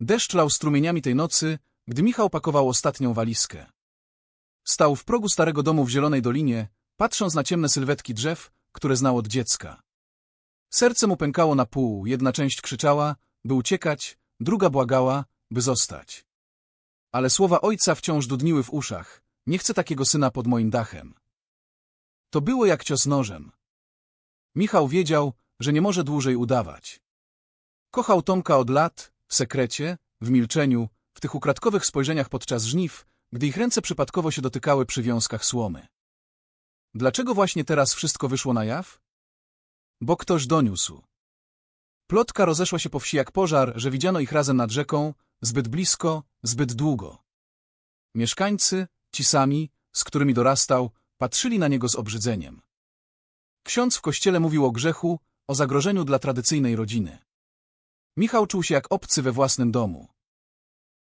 Deszcz lał strumieniami tej nocy, gdy Michał pakował ostatnią walizkę. Stał w progu starego domu w Zielonej Dolinie, patrząc na ciemne sylwetki drzew, które znał od dziecka. Serce mu pękało na pół, jedna część krzyczała, by uciekać, druga błagała, by zostać. Ale słowa ojca wciąż dudniły w uszach. Nie chcę takiego syna pod moim dachem. To było jak cios nożem. Michał wiedział, że nie może dłużej udawać. Kochał Tomka od lat, w sekrecie, w milczeniu, w tych ukradkowych spojrzeniach podczas żniw, gdy ich ręce przypadkowo się dotykały przy wiązkach słomy. Dlaczego właśnie teraz wszystko wyszło na jaw? Bo ktoś doniósł. Plotka rozeszła się po wsi jak pożar, że widziano ich razem nad rzeką, zbyt blisko, zbyt długo. Mieszkańcy, ci sami, z którymi dorastał, patrzyli na niego z obrzydzeniem. Ksiądz w kościele mówił o grzechu, o zagrożeniu dla tradycyjnej rodziny. Michał czuł się jak obcy we własnym domu.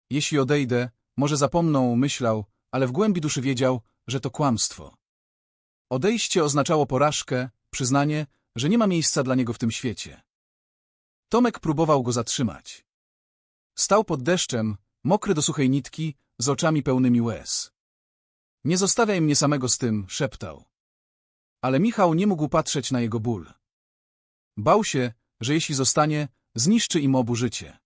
Jeśli odejdę, może zapomną, myślał, ale w głębi duszy wiedział, że to kłamstwo. Odejście oznaczało porażkę, przyznanie, że nie ma miejsca dla niego w tym świecie. Tomek próbował go zatrzymać. Stał pod deszczem, mokry do suchej nitki, z oczami pełnymi łez. Nie zostawiaj mnie samego z tym, szeptał. Ale Michał nie mógł patrzeć na jego ból. Bał się, że jeśli zostanie, zniszczy im obu życie.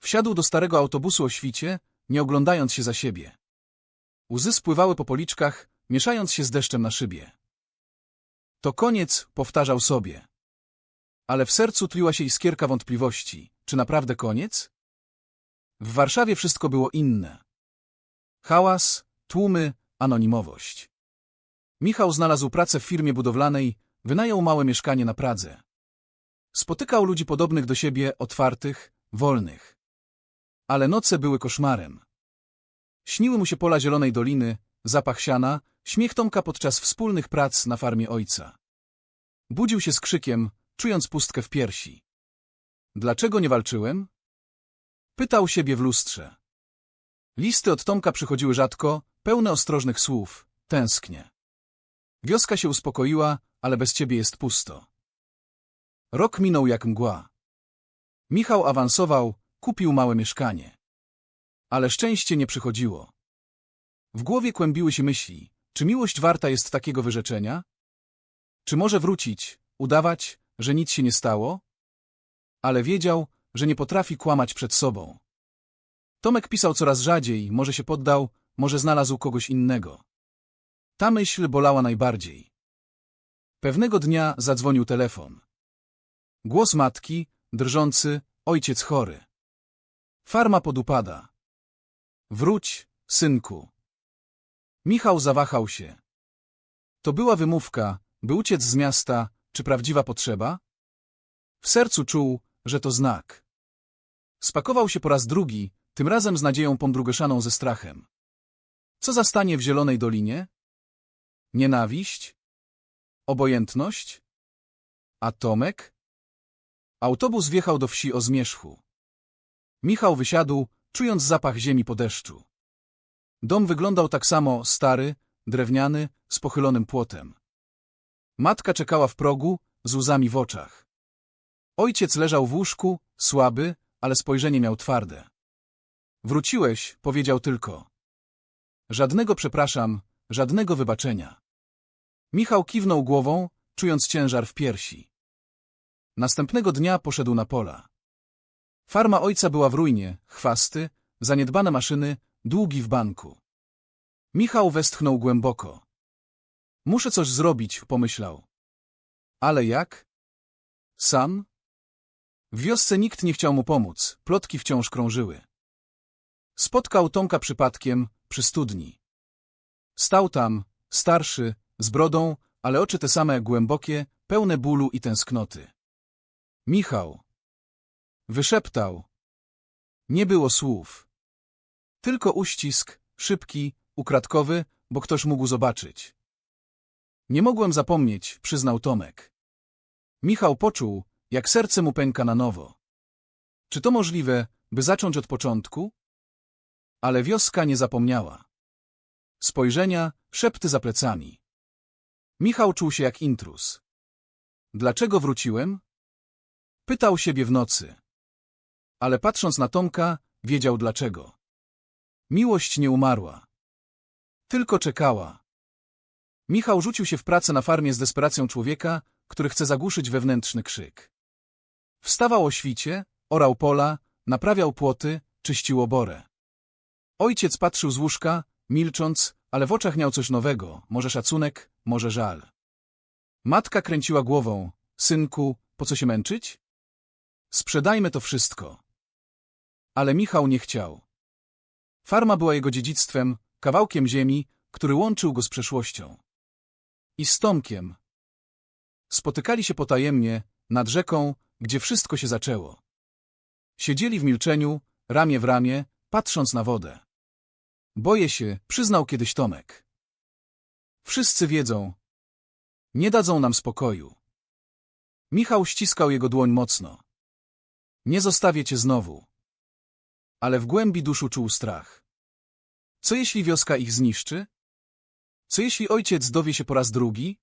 Wsiadł do starego autobusu o świcie, nie oglądając się za siebie. Łzy spływały po policzkach, mieszając się z deszczem na szybie. To koniec, powtarzał sobie. Ale w sercu tliła się iskierka wątpliwości. Czy naprawdę koniec? W Warszawie wszystko było inne. Hałas, tłumy, anonimowość. Michał znalazł pracę w firmie budowlanej, wynajął małe mieszkanie na Pradze. Spotykał ludzi podobnych do siebie, otwartych, wolnych. Ale noce były koszmarem. Śniły mu się pola zielonej doliny, zapach siana, śmiech Tomka podczas wspólnych prac na farmie ojca. Budził się z krzykiem, czując pustkę w piersi. Dlaczego nie walczyłem? Pytał siebie w lustrze. Listy od Tomka przychodziły rzadko, pełne ostrożnych słów. Tęsknię. Wioska się uspokoiła, ale bez ciebie jest pusto. Rok minął jak mgła. Michał awansował, kupił małe mieszkanie. Ale szczęście nie przychodziło. W głowie kłębiły się myśli, czy miłość warta jest takiego wyrzeczenia? Czy może wrócić, udawać, że nic się nie stało? Ale wiedział, że nie potrafi kłamać przed sobą. Tomek pisał coraz rzadziej, może się poddał, może znalazł kogoś innego. Ta myśl bolała najbardziej. Pewnego dnia zadzwonił telefon. Głos matki, drżący, ojciec chory. Farma podupada. Wróć, synku. Michał zawahał się. To była wymówka, by uciec z miasta, czy prawdziwa potrzeba? W sercu czuł, że to znak. Spakował się po raz drugi, tym razem z nadzieją pomdrugeszaną ze strachem. Co zastanie w Zielonej Dolinie? Nienawiść? Obojętność? A Tomek? Autobus wjechał do wsi o zmierzchu. Michał wysiadł, czując zapach ziemi po deszczu. Dom wyglądał tak samo, stary, drewniany, z pochylonym płotem. Matka czekała w progu, z łzami w oczach. Ojciec leżał w łóżku, słaby, ale spojrzenie miał twarde. Wróciłeś, powiedział tylko. Żadnego przepraszam, żadnego wybaczenia. Michał kiwnął głową, czując ciężar w piersi. Następnego dnia poszedł na pola. Farma ojca była w ruinie, chwasty, zaniedbane maszyny, długi w banku. Michał westchnął głęboko. Muszę coś zrobić, pomyślał. Ale jak? Sam? W wiosce nikt nie chciał mu pomóc, plotki wciąż krążyły. Spotkał Tomka przypadkiem, przy studni. Stał tam, starszy, z brodą, ale oczy te same głębokie, pełne bólu i tęsknoty. Michał. Wyszeptał. Nie było słów. Tylko uścisk, szybki, ukradkowy, bo ktoś mógł zobaczyć. Nie mogłem zapomnieć, przyznał Tomek. Michał poczuł, jak serce mu pęka na nowo. Czy to możliwe, by zacząć od początku? Ale wioska nie zapomniała. Spojrzenia, szepty za plecami. Michał czuł się jak intrus. Dlaczego wróciłem? Pytał siebie w nocy. Ale patrząc na Tomka, wiedział dlaczego. Miłość nie umarła. Tylko czekała. Michał rzucił się w pracę na farmie z desperacją człowieka, który chce zagłuszyć wewnętrzny krzyk. Wstawał o świcie, orał pola, naprawiał płoty, czyścił oborę. Ojciec patrzył z łóżka, milcząc, ale w oczach miał coś nowego, może szacunek, może żal. Matka kręciła głową. Synku, po co się męczyć? Sprzedajmy to wszystko. Ale Michał nie chciał. Farma była jego dziedzictwem, kawałkiem ziemi, który łączył go z przeszłością. I z Tomkiem. Spotykali się potajemnie, nad rzeką, gdzie wszystko się zaczęło. Siedzieli w milczeniu, ramię w ramię, patrząc na wodę. Boję się, przyznał kiedyś Tomek. Wszyscy wiedzą. Nie dadzą nam spokoju. Michał ściskał jego dłoń mocno. Nie zostawię cię znowu. Ale w głębi duszu czuł strach. Co jeśli wioska ich zniszczy? Co jeśli ojciec dowie się po raz drugi?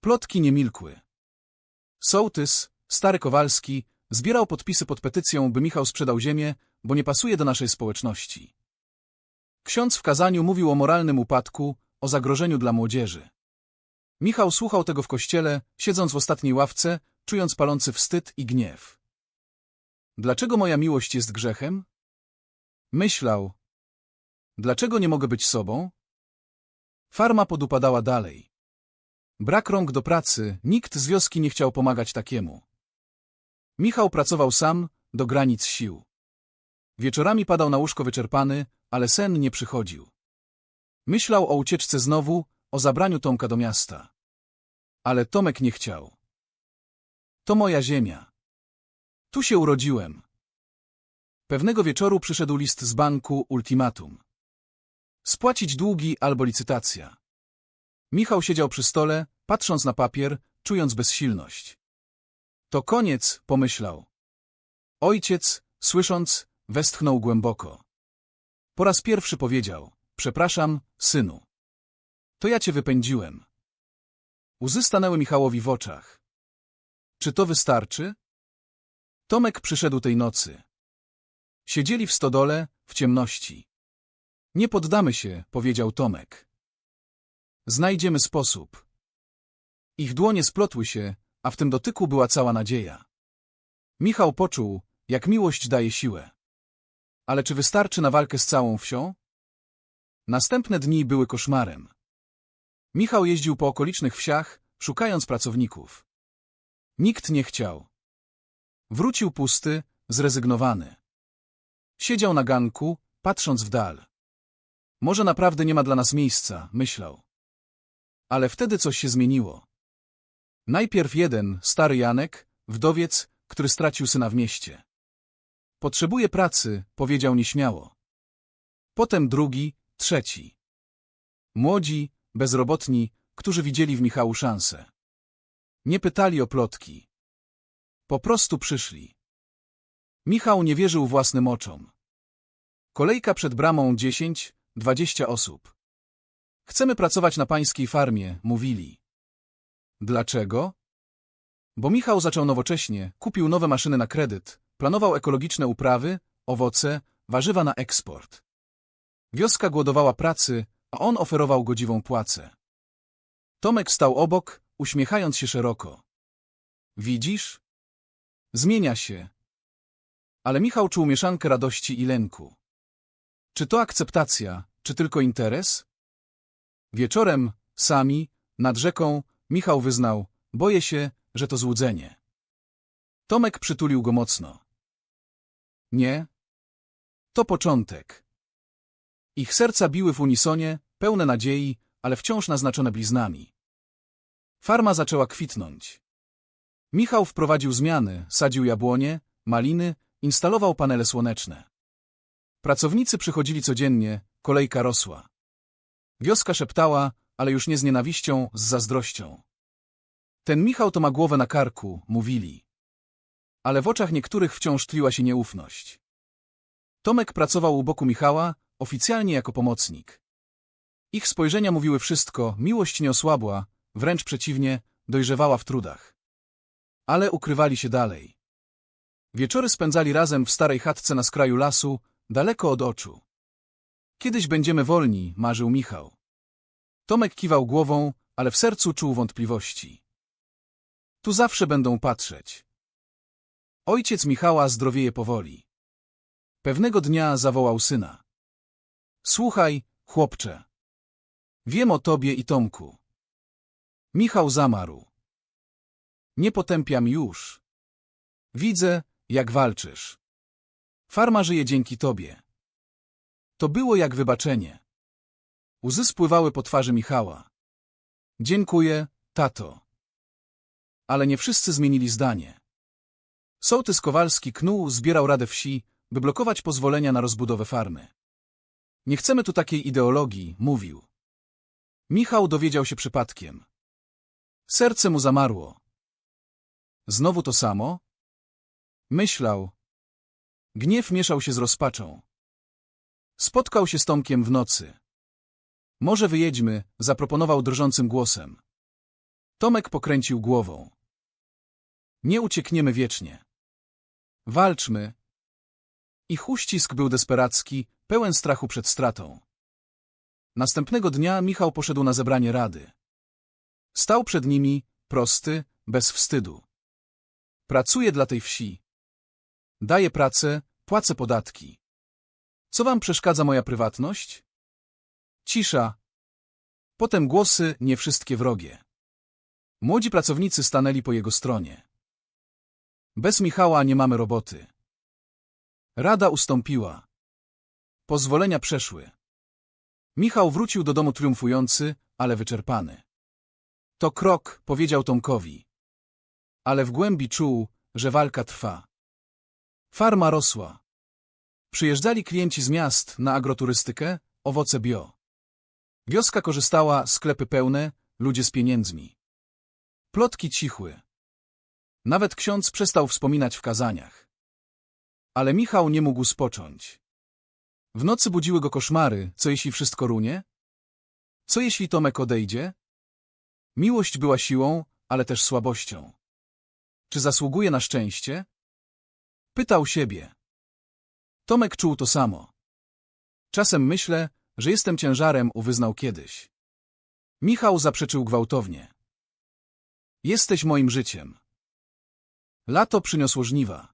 Plotki nie milkły. Sołtys, stary Kowalski, zbierał podpisy pod petycją, by Michał sprzedał ziemię, bo nie pasuje do naszej społeczności. Ksiądz w kazaniu mówił o moralnym upadku, o zagrożeniu dla młodzieży. Michał słuchał tego w kościele, siedząc w ostatniej ławce, czując palący wstyd i gniew. Dlaczego moja miłość jest grzechem? Myślał. Dlaczego nie mogę być sobą? Farma podupadała dalej. Brak rąk do pracy, nikt z wioski nie chciał pomagać takiemu. Michał pracował sam, do granic sił. Wieczorami padał na łóżko wyczerpany, ale sen nie przychodził. Myślał o ucieczce znowu, o zabraniu Tomka do miasta. Ale Tomek nie chciał. To moja ziemia. Tu się urodziłem. Pewnego wieczoru przyszedł list z banku ultimatum. Spłacić długi albo licytacja. Michał siedział przy stole, patrząc na papier, czując bezsilność. To koniec, pomyślał. Ojciec, słysząc, westchnął głęboko. Po raz pierwszy powiedział, przepraszam, synu. To ja cię wypędziłem. Łzy stanęły Michałowi w oczach. Czy to wystarczy? Tomek przyszedł tej nocy. Siedzieli w stodole, w ciemności. Nie poddamy się, powiedział Tomek. Znajdziemy sposób. Ich dłonie splotły się, a w tym dotyku była cała nadzieja. Michał poczuł, jak miłość daje siłę. Ale czy wystarczy na walkę z całą wsią? Następne dni były koszmarem. Michał jeździł po okolicznych wsiach, szukając pracowników. Nikt nie chciał. Wrócił pusty, zrezygnowany. Siedział na ganku, patrząc w dal. Może naprawdę nie ma dla nas miejsca, myślał. Ale wtedy coś się zmieniło. Najpierw jeden, stary Janek, wdowiec, który stracił syna w mieście. Potrzebuje pracy, powiedział nieśmiało. Potem drugi, trzeci. Młodzi, bezrobotni, którzy widzieli w Michału szansę. Nie pytali o plotki. Po prostu przyszli. Michał nie wierzył własnym oczom. Kolejka przed bramą dziesięć, dwadzieścia osób. Chcemy pracować na pańskiej farmie, mówili. Dlaczego? Bo Michał zaczął nowocześnie, kupił nowe maszyny na kredyt, planował ekologiczne uprawy, owoce, warzywa na eksport. Wioska głodowała pracy, a on oferował godziwą płacę. Tomek stał obok, uśmiechając się szeroko. Widzisz? Zmienia się. Ale Michał czuł mieszankę radości i lęku. Czy to akceptacja, czy tylko interes? Wieczorem, sami, nad rzeką, Michał wyznał, boję się, że to złudzenie. Tomek przytulił go mocno. Nie. To początek. Ich serca biły w unisonie, pełne nadziei, ale wciąż naznaczone bliznami. Farma zaczęła kwitnąć. Michał wprowadził zmiany, sadził jabłonie, maliny, instalował panele słoneczne. Pracownicy przychodzili codziennie, kolejka rosła. Wioska szeptała, ale już nie z nienawiścią, z zazdrością. Ten Michał to ma głowę na karku, mówili. Ale w oczach niektórych wciąż tliła się nieufność. Tomek pracował u boku Michała, oficjalnie jako pomocnik. Ich spojrzenia mówiły wszystko, miłość nie osłabła, wręcz przeciwnie, dojrzewała w trudach. Ale ukrywali się dalej. Wieczory spędzali razem w starej chatce na skraju lasu, daleko od oczu. Kiedyś będziemy wolni, marzył Michał. Tomek kiwał głową, ale w sercu czuł wątpliwości. Tu zawsze będą patrzeć. Ojciec Michała zdrowieje powoli. Pewnego dnia zawołał syna. Słuchaj, chłopcze. Wiem o tobie i Tomku. Michał zamarł. Nie potępiam już. Widzę, jak walczysz. Farma żyje dzięki tobie. To było jak wybaczenie. Łzy spływały po twarzy Michała. Dziękuję, tato. Ale nie wszyscy zmienili zdanie. Sołtys Kowalski knuł zbierał radę wsi, by blokować pozwolenia na rozbudowę farmy. Nie chcemy tu takiej ideologii, mówił. Michał dowiedział się przypadkiem. Serce mu zamarło. Znowu to samo? Myślał. Gniew mieszał się z rozpaczą. Spotkał się z Tomkiem w nocy. Może wyjedźmy, zaproponował drżącym głosem. Tomek pokręcił głową. Nie uciekniemy wiecznie. Walczmy. Ich uścisk był desperacki, pełen strachu przed stratą. Następnego dnia Michał poszedł na zebranie rady. Stał przed nimi, prosty, bez wstydu. Pracuję dla tej wsi. Daję pracę, płacę podatki. Co wam przeszkadza moja prywatność? Cisza. Potem głosy, nie wszystkie wrogie. Młodzi pracownicy stanęli po jego stronie. Bez Michała nie mamy roboty. Rada ustąpiła. Pozwolenia przeszły. Michał wrócił do domu triumfujący, ale wyczerpany. To krok, powiedział Tomkowi. Ale w głębi czuł, że walka trwa. Farma rosła. Przyjeżdżali klienci z miast na agroturystykę, owoce bio. Wioska korzystała, sklepy pełne, ludzie z pieniędzmi. Plotki cichły. Nawet ksiądz przestał wspominać w kazaniach. Ale Michał nie mógł spocząć. W nocy budziły go koszmary, co jeśli wszystko runie? Co jeśli Tomek odejdzie? Miłość była siłą, ale też słabością. Czy zasługuje na szczęście? Pytał siebie. Tomek czuł to samo. Czasem myślę, że jestem ciężarem, uwyznał kiedyś. Michał zaprzeczył gwałtownie. Jesteś moim życiem. Lato przyniosło żniwa.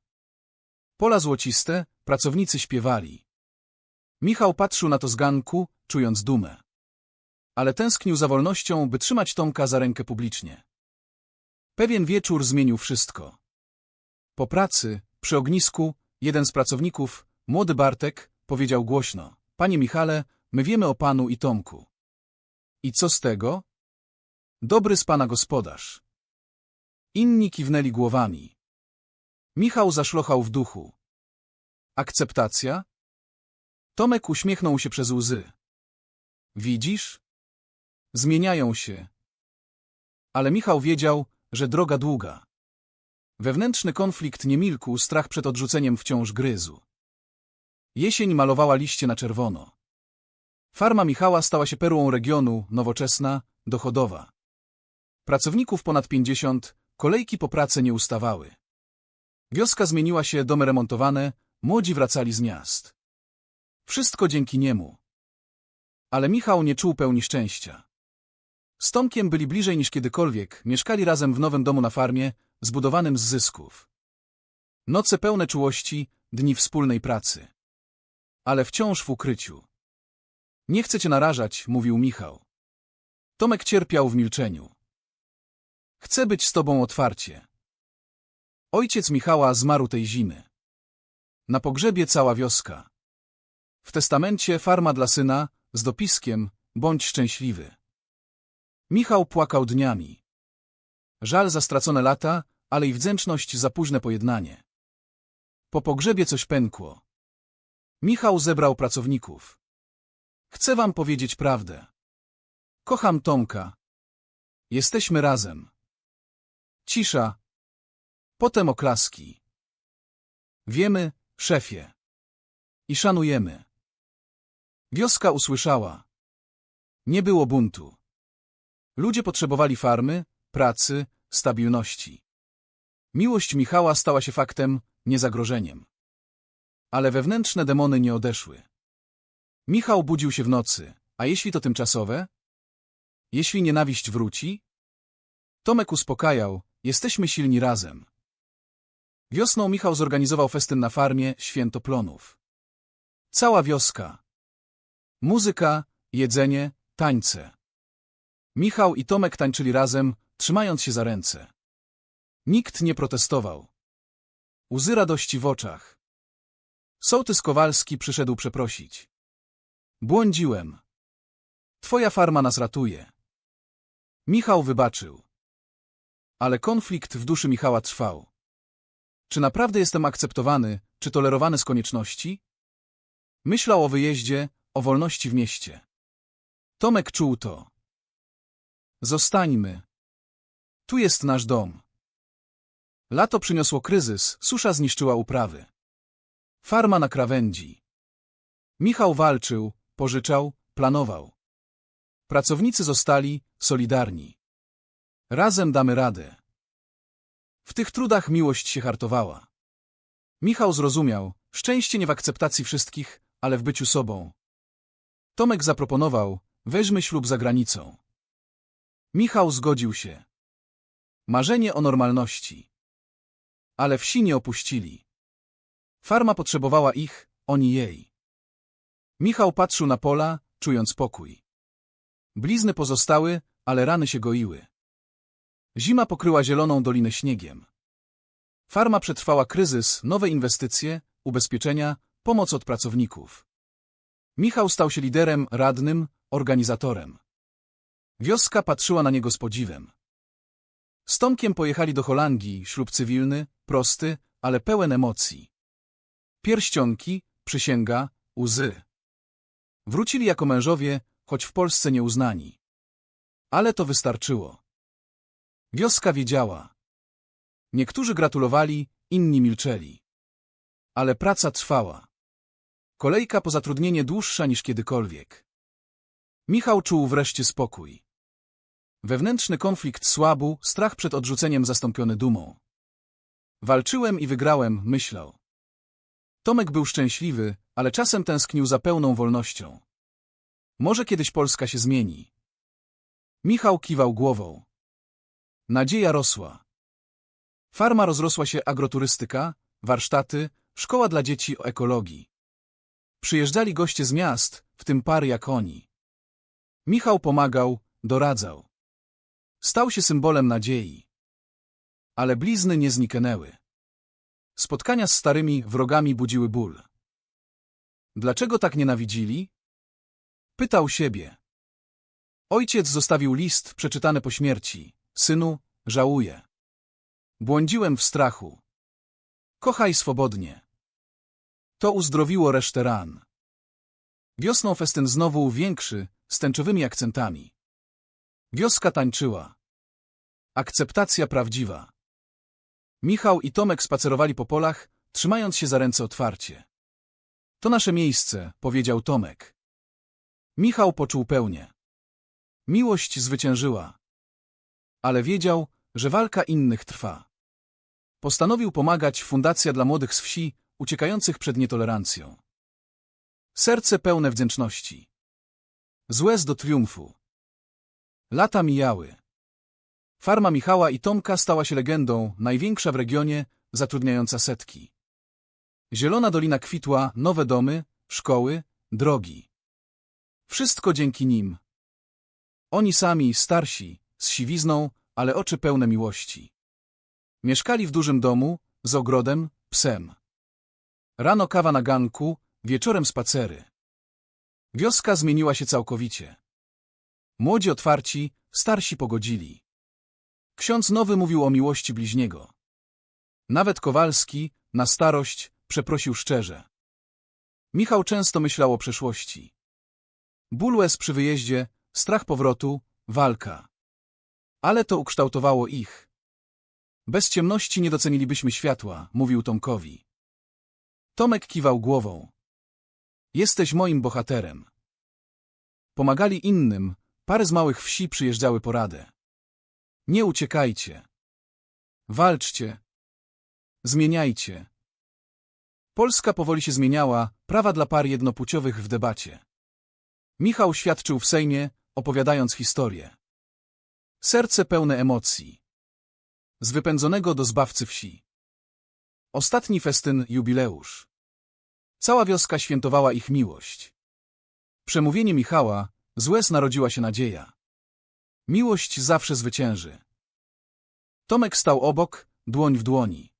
Pola złociste, pracownicy śpiewali. Michał patrzył na to z ganku, czując dumę. Ale tęsknił za wolnością, by trzymać Tomka za rękę publicznie. Pewien wieczór zmienił wszystko. Po pracy, przy ognisku, jeden z pracowników, młody Bartek, powiedział głośno. Panie Michale, my wiemy o panu i Tomku. I co z tego? Dobry z pana gospodarz. Inni kiwnęli głowami. Michał zaszlochał w duchu. Akceptacja? Tomek uśmiechnął się przez łzy. Widzisz? Zmieniają się. Ale Michał wiedział, że droga długa. Wewnętrzny konflikt nie milkł, strach przed odrzuceniem wciąż gryzł. Jesień malowała liście na czerwono. Farma Michała stała się perłą regionu, nowoczesna, dochodowa. Pracowników ponad pięćdziesiąt, kolejki po pracę nie ustawały. Wioska zmieniła się, domy remontowane, młodzi wracali z miast. Wszystko dzięki niemu. Ale Michał nie czuł pełni szczęścia. Z Tomkiem byli bliżej niż kiedykolwiek, mieszkali razem w nowym domu na farmie, zbudowanym z zysków. Noce pełne czułości, dni wspólnej pracy. Ale wciąż w ukryciu. Nie chcę cię narażać, mówił Michał. Tomek cierpiał w milczeniu. Chcę być z tobą otwarcie. Ojciec Michała zmarł tej zimy. Na pogrzebie cała wioska. W testamencie farma dla syna, z dopiskiem, bądź szczęśliwy. Michał płakał dniami. Żal za stracone lata, ale i wdzięczność za późne pojednanie. Po pogrzebie coś pękło. Michał zebrał pracowników. Chcę wam powiedzieć prawdę. Kocham Tomka. Jesteśmy razem. Cisza. Potem oklaski. Wiemy, szefie. I szanujemy. Wioska usłyszała. Nie było buntu. Ludzie potrzebowali farmy, pracy, stabilności. Miłość Michała stała się faktem, nie zagrożeniem. Ale wewnętrzne demony nie odeszły. Michał budził się w nocy, a jeśli to tymczasowe? Jeśli nienawiść wróci? Tomek uspokajał, jesteśmy silni razem. Wiosną Michał zorganizował festyn na farmie Święto Plonów. Cała wioska. Muzyka, jedzenie, tańce. Michał i Tomek tańczyli razem, trzymając się za ręce. Nikt nie protestował. Łzy radości w oczach. Sołtys Kowalski przyszedł przeprosić. Błądziłem. Twoja farma nas ratuje. Michał wybaczył. Ale konflikt w duszy Michała trwał. Czy naprawdę jestem akceptowany, czy tolerowany z konieczności? Myślał o wyjeździe, o wolności w mieście. Tomek czuł to. Zostańmy. Tu jest nasz dom. Lato przyniosło kryzys, susza zniszczyła uprawy. Farma na krawędzi. Michał walczył, pożyczał, planował. Pracownicy zostali solidarni. Razem damy radę. W tych trudach miłość się hartowała. Michał zrozumiał, szczęście nie w akceptacji wszystkich, ale w byciu sobą. Tomek zaproponował, weźmy ślub za granicą. Michał zgodził się. Marzenie o normalności. Ale wsi nie opuścili. Farma potrzebowała ich, oni jej. Michał patrzył na pola, czując pokój. Blizny pozostały, ale rany się goiły. Zima pokryła zieloną dolinę śniegiem. Farma przetrwała kryzys, nowe inwestycje, ubezpieczenia, pomoc od pracowników. Michał stał się liderem, radnym, organizatorem. Wioska patrzyła na niego z podziwem. Z Tomkiem pojechali do Holandii, ślub cywilny, prosty, ale pełen emocji. Pierścionki, przysięga, łzy. Wrócili jako mężowie, choć w Polsce nieuznani. Ale to wystarczyło. Wioska wiedziała. Niektórzy gratulowali, inni milczeli. Ale praca trwała. Kolejka po zatrudnienie dłuższa niż kiedykolwiek. Michał czuł wreszcie spokój. Wewnętrzny konflikt słabł, strach przed odrzuceniem zastąpiony dumą. Walczyłem i wygrałem, myślał. Tomek był szczęśliwy, ale czasem tęsknił za pełną wolnością. Może kiedyś Polska się zmieni. Michał kiwał głową. Nadzieja rosła. Farma rozrosła się agroturystyka, warsztaty, szkoła dla dzieci o ekologii. Przyjeżdżali goście z miast, w tym pary jak oni. Michał pomagał, doradzał. Stał się symbolem nadziei. Ale blizny nie zniknęły. Spotkania z starymi wrogami budziły ból. Dlaczego tak nienawidzili? Pytał siebie. Ojciec zostawił list przeczytany po śmierci. Synu, żałuję. Błądziłem w strachu. Kochaj swobodnie. To uzdrowiło resztę ran. Wiosną festyn znowu większy, z tęczowymi akcentami. Wioska tańczyła. Akceptacja prawdziwa. Michał i Tomek spacerowali po polach, trzymając się za ręce otwarcie. To nasze miejsce, powiedział Tomek. Michał poczuł pełnię. Miłość zwyciężyła. Ale wiedział, że walka innych trwa. Postanowił pomagać Fundacja dla Młodych z Wsi, uciekających przed nietolerancją. Serce pełne wdzięczności. Złez do triumfu. Lata mijały. Farma Michała i Tomka stała się legendą, największa w regionie, zatrudniająca setki. Zielona dolina kwitła, nowe domy, szkoły, drogi. Wszystko dzięki nim. Oni sami, starsi, z siwizną, ale oczy pełne miłości. Mieszkali w dużym domu, z ogrodem, psem. Rano kawa na ganku, wieczorem spacery. Wioska zmieniła się całkowicie. Młodzi otwarci, starsi pogodzili. Ksiądz nowy mówił o miłości bliźniego. Nawet Kowalski, na starość, przeprosił szczerze. Michał często myślał o przeszłości. Ból łez przy wyjeździe, strach powrotu, walka. Ale to ukształtowało ich. Bez ciemności nie docenilibyśmy światła, mówił Tomkowi. Tomek kiwał głową. Jesteś moim bohaterem. Pomagali innym, pary z małych wsi przyjeżdżały po radę. Nie uciekajcie. Walczcie. Zmieniajcie. Polska powoli się zmieniała, prawa dla par jednopłciowych w debacie. Michał świadczył w Sejmie, opowiadając historię. Serce pełne emocji. Z wypędzonego do zbawcy wsi. Ostatni festyn jubileusz. Cała wioska świętowała ich miłość. Przemówienie Michała, z łez narodziła się nadzieja. Miłość zawsze zwycięży. Tomek stał obok, dłoń w dłoni.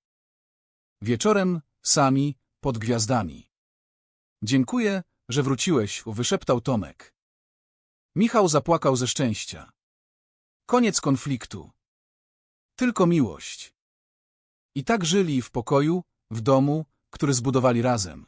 Wieczorem, sami, pod gwiazdami. Dziękuję, że wróciłeś, wyszeptał Tomek. Michał zapłakał ze szczęścia. Koniec konfliktu. Tylko miłość. I tak żyli w pokoju, w domu, który zbudowali razem.